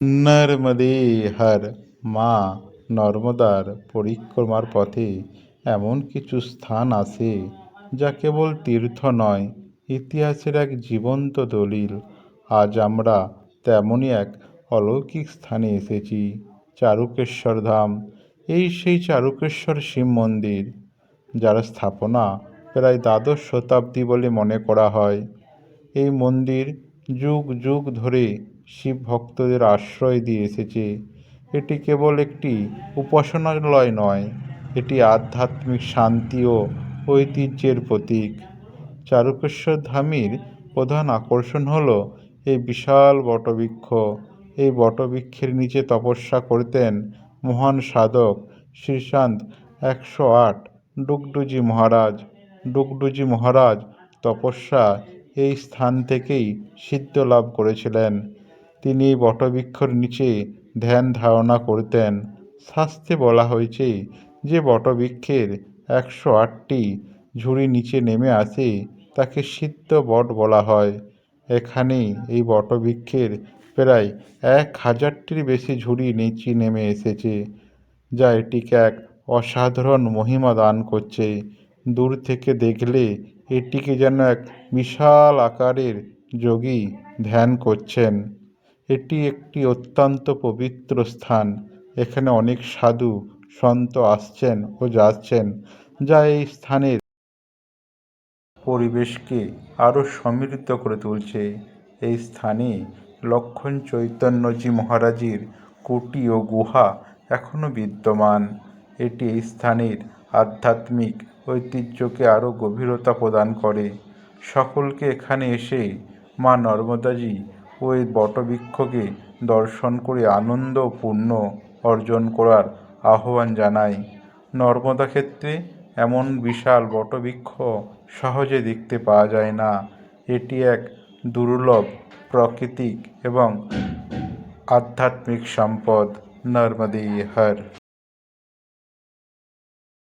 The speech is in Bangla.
নর্মদে হর মা নর্মদার পরিক্রমার পথে এমন কিছু স্থান আছে যা কেবল তীর্থ নয়, ইতিহাসের এক জীবন্ত দলিল। আজ আমরা তেমনই এক অলৌকিক স্থানে এসেছি, চারুকেশ্বর ধাম। এই সেই চারুকেশ্বর শিব মন্দির, যার স্থাপনা প্রায় দ্বাদশ শতাব্দী বলে মনে করা হয়। এই মন্দির যুগ যুগ ধরে শিব ভক্তদের আশ্রয় দিয়ে এসেছে এটি কেবল একটি উপাসনালয় নয়, এটি আধ্যাত্মিক শান্তি ও ঐতিহ্যের প্রতীক। চারুকেশ্বর ধামের প্রধান আকর্ষণ হলো এই বিশাল বটবৃক্ষ। এই বটবৃক্ষের নিচে তপস্যা করতেন মহান সাধক শ্রীশান্ত একশো আট ডুগডুজি মহারাজ। ডুগডুজি মহারাজ তপস্যা এই স্থান থেকেই সিদ্ধ লাভ করেছিলেন। তিনি বটবৃক্ষর নিচে ধ্যান ধারণা করতেন। শাস্ত্রে বলা হয়েছে যে বটবৃক্ষের একশো আটটি ঝুড়ি নিচে নেমে আসে, তাকে সিদ্ধ বট বলা হয়। এখানে এই বটবৃক্ষের প্রায় এক হাজারটির বেশি ঝুড়ি নিচে নেমে এসেছে, যা এটিকে এক অসাধারণ মহিমা দান করছে। দূর থেকে দেখলে এটিকে যেন এক বিশাল আকারের যোগী ধ্যান করছেন। এটি একটি অত্যন্ত পবিত্র স্থান। এখানে অনেক সাধু, সন্ত আসছেন ও যাচ্ছেন, যা এই স্থানের পরিবেশকে আরও সমৃদ্ধ করে তুলছে। এই স্থানে লক্ষণ চৈতন্যজি মহারাজের কুটি ও গুহা এখনও বিদ্যমান। এটি এই স্থানের আধ্যাত্মিক ঐতিহ্যকে আরও গভীরতা প্রদান করে। সকলকে এখানে এসে মা নর্মদাজি ও এই বটবৃক্ষকে দর্শন করে আনন্দ পুণ্য অর্জন করার আহ্বান জানাই। নর্মদা ক্ষেত্রে এমন বিশাল বটবৃক্ষ সহজে দেখতে পাওয়া যায় না। এটি এক দুর্লভ প্রাকৃতিক এবং আধ্যাত্মিক সম্পদ। নর্মদে হর।